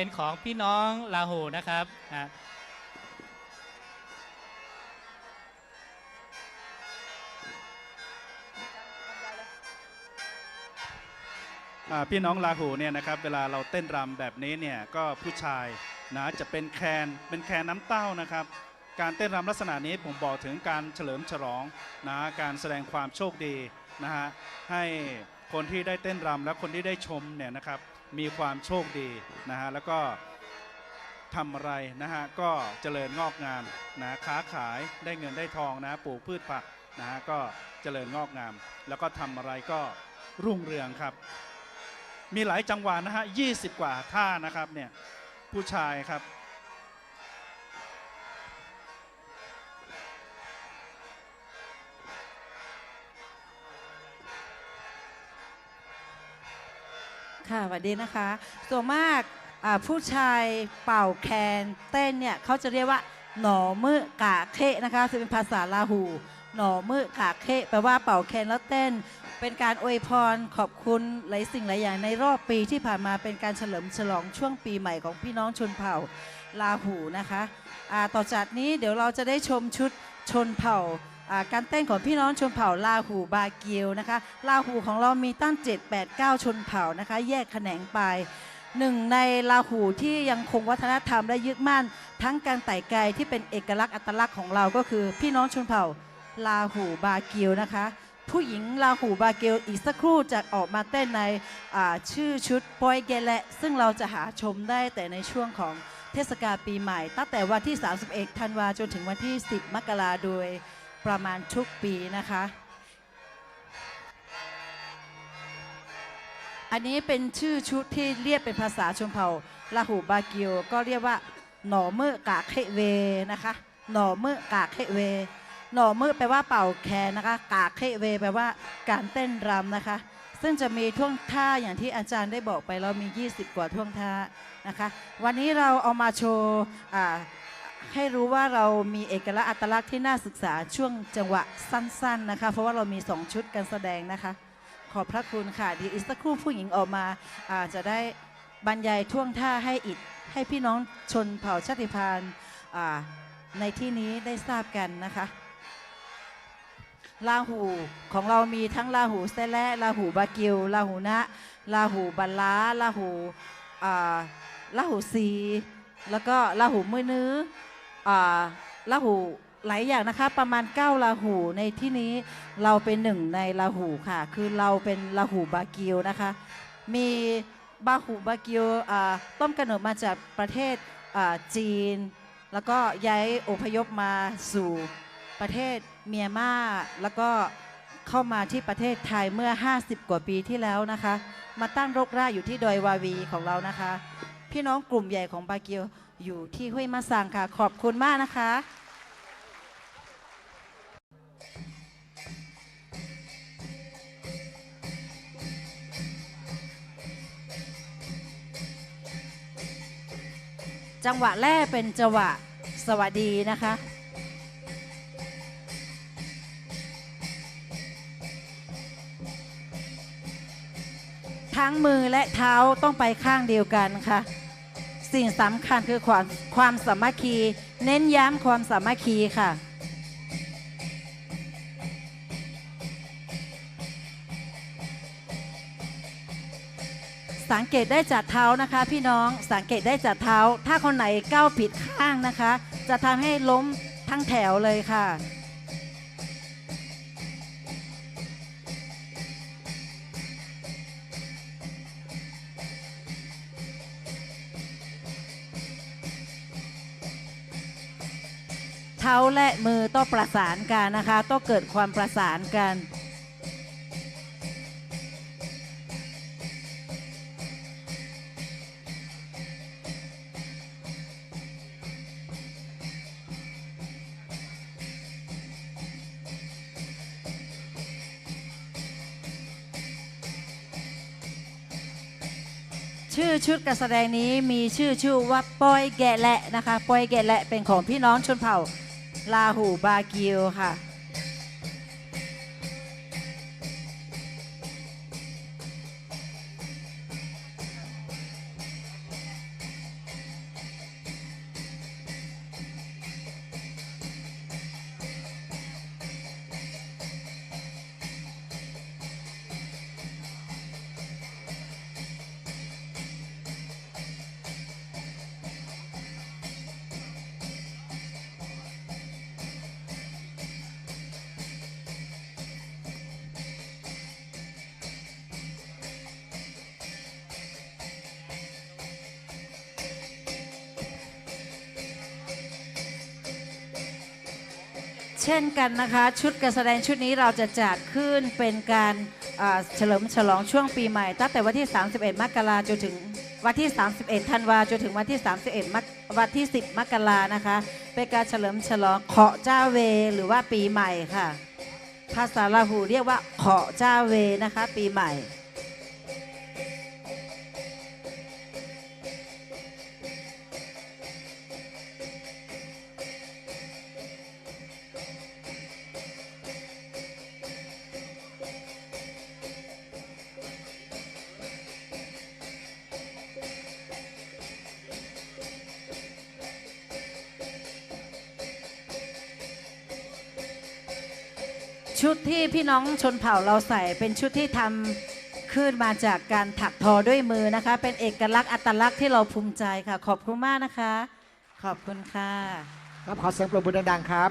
เป็นของพี่น้องลาหูนะครับอะพี่น้องลาหูเนี่ยนะครับเวลาเราเต้นรำแบบนี้เนี่ยก็ผู้ชายนะจะเป็นแคนเป็นแคนน้ำเต้านะครับ การเต้นรำลักษณะนี้ผมบอกถึงการเฉลิมฉลองนะการแสดงความโชคดีนะฮะให้คนที่ได้เต้นรำและคนที่ได้ชมเนี่ยนะครับ มีความโชคดีนะฮะแล้วก็ทำอะไรนะฮะก็เจริญงอกงามนะค้าขายได้เงินได้ทองนะปลูกพืชผักนะฮะก็เจริญงอกงาม แล้วก็ทำอะไรก็รุ่งเรืองครับ มีหลายจังหวะนะฮะ20 กว่าท่านะครับเนี่ยผู้ชายครับ ค่ะสวัสดีนะคะส่วนมากผู้ชายเป่าแคนเต้นเนี่ยเขาจะเรียกว่าหนอมือกะเคะนะคะจะเป็นภาษาลาหู หนอมือกะเคะแปลว่าเป่าแคนแล้วเต้น เป็นการอวยพรขอบคุณหลายสิ่งหลายอย่างในรอบปีที่ผ่านมาเป็นการเฉลิมฉลองช่วงปีใหม่ของพี่น้องชนเผ่าลาหูนะคะต่อจากนี้เดี๋ยวเราจะได้ชมชุดชนเผ่า การเต้นของพี่น้องชนเผ่าลาหูบาเกียวนะคะลาหูของเรามีตั้ง 7 8 9 ชนเผ่านะคะ แยกแขนงไปหนึ่งในลาหูที่ยังคงวัฒนธรรมและยึดมั่น ทั้งการไต่ไกลที่เป็นเอกลักษณ์อัตลักษณ์ของเราก็คือ พี่น้องชนเผ่าลาหูบาเกียวนะคะ ผู้หญิงลาหูบาเกลอีกสักครู่จะออกมาเต้นในชื่อชุดปอยเกละ ซึ่งเราจะหาชมได้แต่ในช่วงของเทศกาลปีใหม่ ตั้งแต่วันที่ 31 ธันวาจนถึงวันที่ 10 มกราโดย ประมาณทุกปีนะคะ อันนี้เป็นชื่อชุดที่เรียกเป็นภาษาชนเผ่าลาหูบาเกียวก็เรียกว่าหน่อเมื่อกากเฮเวนะคะหน่อเมื่อกากเฮเวหน่อมือแปลว่าเป่าแคนนะคะ กากเคเวแปลว่าการเต้นรำนะคะ ซึ่งจะมีท่วงท่าอย่างที่อาจารย์ได้บอกไปเรามี 20 กว่าท่วงท่านะคะ วันนี้เราเอามาโชว์อ่า ให้รู้ว่าเรามีเอกลักษณ์อัตลักษณ์ที่น่าศึกษาช่วงจังหวะสั้น ๆนะคะ เพราะว่าเรามี 2 ชุดการแสดงนะคะ ขอบพระคุณค่ะเดียวอีกสักครู่ผู้หญิงออกมาอาจะได้บรรยายท่วงท่าให้อิดให้พี่น้องชนเผ่าชาติพันธุ์อ่าในที่นี้ได้ทราบกันนะคะลาหูของเรามีทั้งลาหูเซและลาหูบากิวลาหูนะลาหูบัลลาลาหูอ่าลาหูซี แล้วก็ลาหูมือนื้อ ลาหูหลายอย่างนะคะ ประมาณ9ลาหูในที่นี้เราเป็นหนึ่งในลาหูค่ะ คือเราเป็นลาหูบากิวนะคะ มีบาหูบากิวต้นกำเนิดมาจากประเทศจีน แล้วก็ย้ายอพยพมาสู่ประเทศเมียนมาแล้วก็เข้ามาที่ประเทศไทยเมื่อ 50 กว่าปีที่แล้วนะคะ มาตั้งรกรากอยู่ที่ดอยวาวีของเรานะคะ พี่น้องกลุ่มใหญ่ของบาเกียว อยู่ที่ห้วยมะซางค่ะ ขอบคุณมากนะคะ จังหวะแรกเป็นจังหวะสวัสดีนะคะทั้งมือและเท้าต้องไปข้างเดียวกันค่ะ สิ่งสำคัญคือความความสามัคคี เน้นย้ำความสามัคคีค่ะสังเกตได้จากเท้านะคะ พี่น้องสังเกตได้จากเท้า ถ้าคนไหนก้าวผิดข้างนะคะ จะทำให้ล้มทั้งแถวเลยค่ะ ท้าและมือต้องประสานกันนะคะ ต้องเกิดความประสานกัน ชื่อชุดการแสดงนี้มีชื่อชื่อว่าปอยแกะแหละนะคะปอยแกะแหละเป็นของพี่น้องชนเผ่า ลาหูบากิวค่ะ ช่นกันนะคะ ชุดการแสดงชุดนี้เราจะจัดขึ้นเป็นการเฉลิมฉลองช่วงปีใหม่ ตั้งแต่วันที่ 31 มกราจนถึงวันที่ 31 ธันวาจนถึงวันที่ 31มกวันที่ 10 มกรานะคะ เป็นการเฉลิมฉลองเคาะเจ้าเว หรือว่าปีใหม่ค่ะ ภาษาลาหูเรียกว่าเคาะเจ้าเวนะคะ ปีใหม่ ชุดที่พี่น้องชนเผ่าเราใส่เป็นชุดที่ทำขึ้นมาจากการถักทอด้วยมือนะคะ เป็นเอกลักษณ์อัตลักษณ์ที่เราภูมิใจค่ะ ขอบคุณมากนะคะ ขอบคุณค่ะ ครับขอเสียงปรบมือดังๆครับ